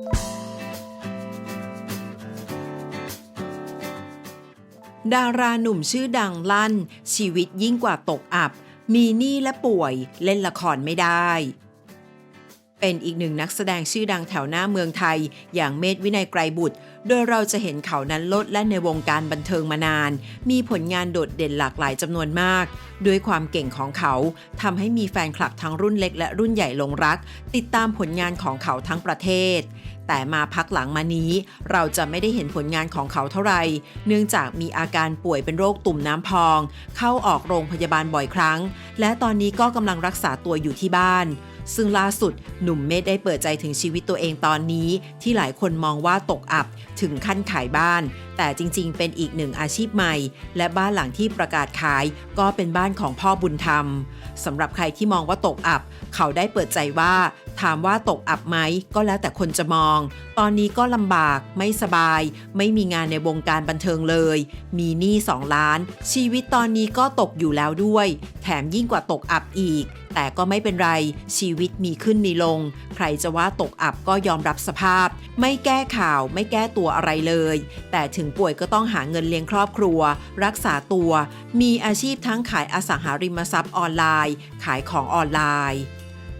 ดาราหนุ่มชื่อดังลั่น ชีวิตยิ่งกว่าตกอับ มีหนี้และป่วยเล่นละครไม่ได้ เป็นอีกหนึ่งนักแสดงชื่อดังแถวหน้าเมืองไทย อย่างเมธวินัยไกรบุตร โดยเราจะเห็นเขานั้นลดและในวงการบันเทิงมานาน มีผลงานโดดเด่นหลากหลายจำนวนมาก ด้วยความเก่งของเขาทำให้มีแฟนคลับทั้งรุ่นเล็กและรุ่นใหญ่หลงรัก ติดตามผลงานของเขาทั้งประเทศ แต่มาพักหลังมานี้ เราจะไม่ได้เห็นผลงานของเขาเท่าไหร่เนื่องจากมีอาการป่วยเป็นโรคตุ่มน้ำพอง เข้าออกโรงพยาบาลบ่อยครั้ง และตอนนี้ก็กำลังรักษาตัวอยู่ที่บ้าน ซึ่งล่าสุดหนุ่มเมธได้เปิดใจถึงชีวิตตัวเองตอนนี้ ที่หลายคนมองว่าตกอับถึงขั้นขายบ้าน แต่จริง ๆ เป็นอีกหนึ่งอาชีพใหม่ และบ้านหลังที่ประกาศขาย ก็เป็นบ้านของพ่อบุญธรรมสำหรับใครที่มองว่าตกอับ เขาได้เปิดใจว่า ถามว่าตกอับไหมก็แล้วแต่คนจะมอง ตอนนี้ก็ลำบากไม่สบาย ไม่มีงานในวงการบันเทิงเลย มีหนี้2ล้าน ชีวิตตอนนี้ก็ตกอยู่แล้วด้วย แถมยิ่งกว่าตกอับอีก แต่ก็ไม่เป็นไร ชีวิตมีขึ้นมีลง ใครจะว่าตกอับก็ยอมรับสภาพ ไม่แก้ข่าวไม่แก้ตัวอะไรเลย แต่ถึงป่วยก็ต้องหาเงินเลี้ยงครอบครัว รักษาตัว มีอาชีพทั้งขายอสังหาริมทรัพย์ออนไลน์ ขายของออนไลน์